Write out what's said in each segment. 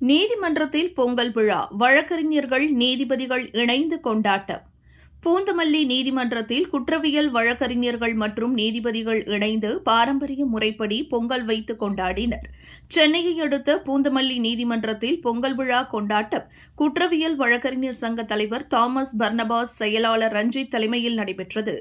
நீதிமன்றத்தில் பொங்கல் விழா வழக்கறிஞர்கள் நீதிபதிகள் இணைந்து கொண்டாட்டம். பூந்தமல்லி நீதிமன்றத்தில் குற்றவியல் வழக்கறிஞர்கள் மற்றும் நீதிபதிகள் இணைந்து பாரம்பரிய முறைப்படி பொங்கல் வைத்து கொண்டாடினர். சென்னையை அடுத்த பூந்தமல்லி நீதிமன்றத்தில் பொங்கல் விழா கொண்டாட்டம். குற்றவியல் வழக்கறிஞர் சங்க தலைவர் தாமஸ் பர்னபாஸ் செயலாளர் ரஞ்சித் தலைமையில் நடைபெற்றது.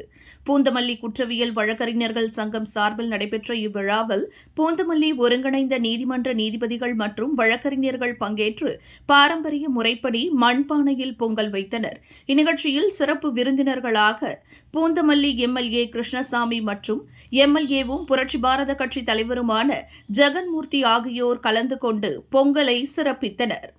பூந்தமல்லி குற்றவியல் வழக்கறிஞர்கள் சங்கம் சார்பில் நடைபெற்ற இவ்விழாவில் பூந்தமல்லி ஒருங்கிணைந்த நீதிமன்ற நீதிபதிகள் மற்றும் வழக்கறிஞர்கள் பங்கேற்று பாரம்பரிய முறைப்படி மண்பானையில் பொங்கல் வைத்தனர். இந்நிகழ்ச்சியில் சிறப்பு விருந்தினர்களாக பூந்தமல்லி எம்எல்ஏ கிருஷ்ணசாமி மற்றும் எம்எல்ஏவும் புரட்சி பாரத கட்சி தலைவருமான ஜெகன்மூர்த்தி ஆகியோர் கலந்து கொண்டு பொங்கலை சிறப்பித்தனர்.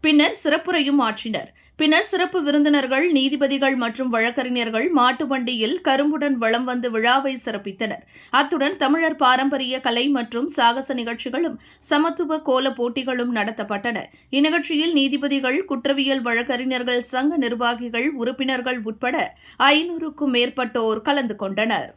பின்னர் சிறப்புரையும் ஆற்றினர். பின்னர் சிறப்பு விருந்தினர்கள் நீதிபதிகள் மற்றும் வழக்கறிஞர்கள் மாட்டு வண்டியில் கரும்புடன் வளம் வந்து விழாவை சிறப்பித்தனர். அத்துடன் தமிழர் பாரம்பரிய கலை மற்றும் சாகச நிகழ்ச்சிகளும் சமத்துவ கோல போட்டிகளும் நடத்தப்பட்டன. இந்நிகழ்ச்சியில் நீதிபதிகள் குற்றவியல் வழக்கறிஞர்கள் சங்க நிர்வாகிகள் உறுப்பினர்கள் உட்பட ஐநூறுக்கும் மேற்பட்டோர் கலந்து கொண்டனர்.